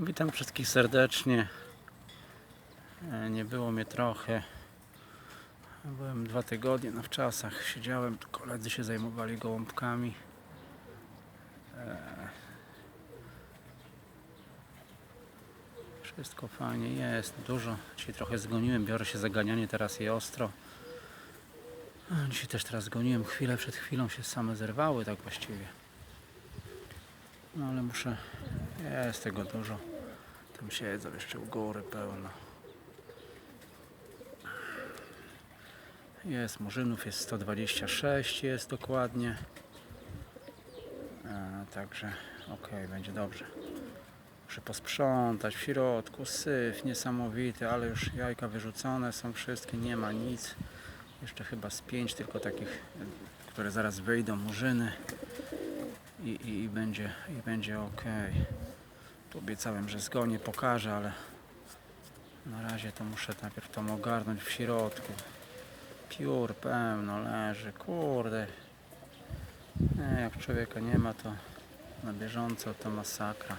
Witam wszystkich serdecznie. E, Nie było mnie trochę. Byłem dwa tygodnie na wczasach. Siedziałem, tu koledzy się zajmowali gołąbkami. E, Wszystko fajnie jest, dużo. Dzisiaj trochę zgoniłem, biorę się za ganianie teraz i ostro. Dzisiaj też teraz goniłem chwilę, przed chwilą się same zerwały tak właściwie. No ale muszę, jest tego dużo. Tam siedzą jeszcze u góry pełno. Jest murzynów, jest 126 jest dokładnie. Także ok, będzie dobrze. Muszę posprzątać w środku, syf niesamowity, ale już jajka wyrzucone są wszystkie, nie ma nic. Jeszcze chyba z pięć tylko takich, które zaraz wyjdą, murzyny i, i, i, będzie, i będzie ok. Obiecałem, że zgonię, pokażę, ale na razie to muszę najpierw to ogarnąć w środku. Piór pełno leży, kurde. Nie, jak człowieka nie ma, to na bieżąco to masakra.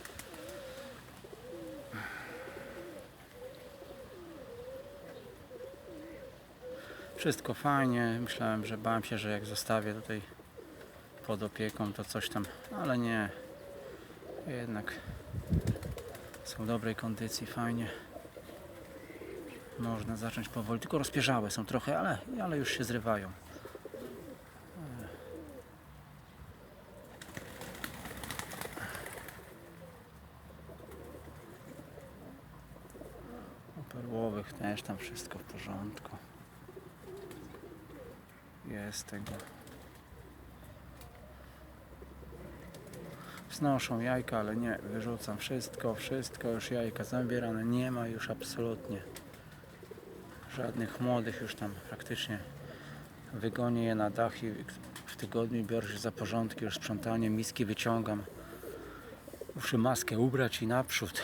Wszystko fajnie. Myślałem, że bałem się, że jak zostawię tutaj pod opieką, to coś tam, ale nie. Jednak są w dobrej kondycji, fajnie. Można zacząć powoli, tylko rozpierzałe są trochę, ale, ale już się zrywają. U perłowych też tam wszystko w porządku. Jest tego. Znoszą jajka, ale nie, wyrzucam wszystko, wszystko, już jajka zabierane, nie ma już absolutnie żadnych młodych już tam praktycznie wygonię je na dach i w tygodniu biorę się za porządki, już sprzątanie, miski wyciągam. Muszę maskę ubrać i naprzód.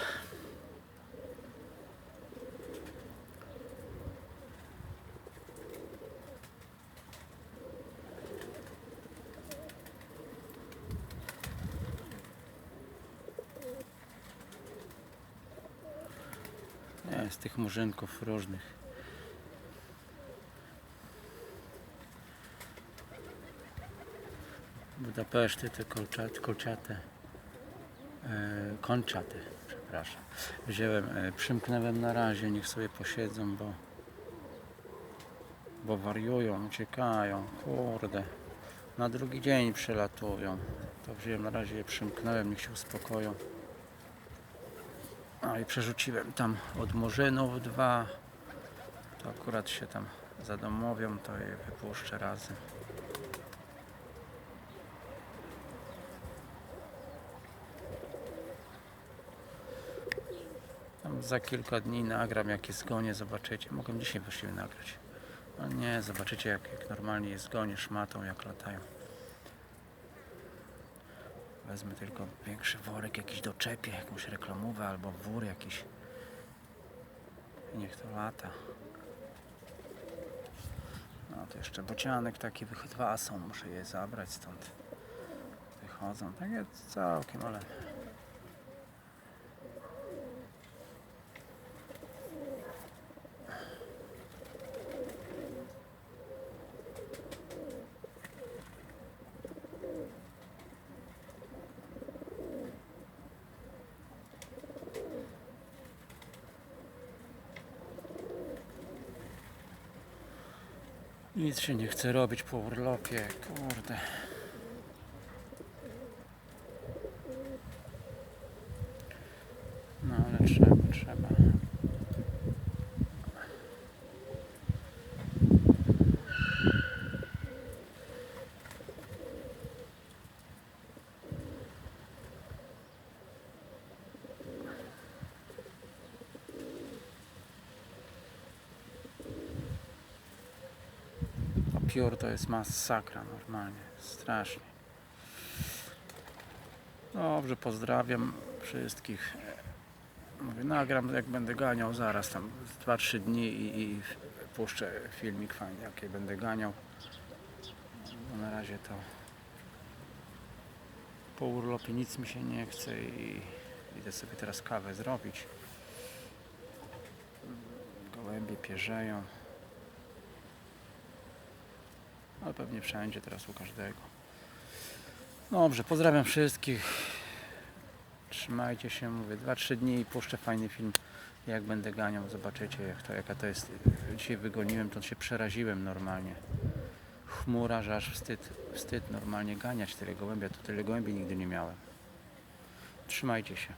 Z tych murzynków różnych. Budapeszty te kolczate, kolczate e, przepraszam. Wziąłem, e, przymknąłem na razie, niech sobie posiedzą, bo bo wariują, uciekają, kurde. Na drugi dzień przelatują. To wziąłem na razie je przymknąłem, niech się uspokoją. A i przerzuciłem tam od murzynów dwa. To akurat się tam zadomowią, to je wypuszczę razem. Tam za kilka dni nagram jakie zgonie, zobaczycie. Mogę dzisiaj właściwie nagrać. No nie, zobaczycie jak, jak normalnie je zgonie szmatą, jak latają. Wezmę tylko większy worek, jakiś doczepię, jakąś reklamówę albo wór jakiś. I niech to lata. No to jeszcze bocianek taki, wych- dwa są, muszę je zabrać stąd. Wychodzą, takie całkiem, ale Nic się nie chce robić po urlopie, kurde. No ale trzeba, trzeba. Piór to jest masakra normalnie, strasznie. Dobrze, pozdrawiam wszystkich. Mówię, nagram jak będę ganiał zaraz tam 2-3 dni i, i puszczę filmik fajny, jakie będę ganiał. Bo na razie to po urlopie nic mi się nie chce i Idę sobie teraz kawę zrobić. Gołębie pierzeją. Ale pewnie wszędzie teraz u każdego. Dobrze, pozdrawiam wszystkich. Trzymajcie się, mówię, 2-3 dni i puszczę fajny film, jak będę ganiał. Zobaczycie, jak to, jaka to jest. Dzisiaj wygoniłem, to się przeraziłem normalnie. Chmura, że aż wstyd, wstyd normalnie ganiać tyle gołębia. To tyle gołębi nigdy nie miałem. Trzymajcie się.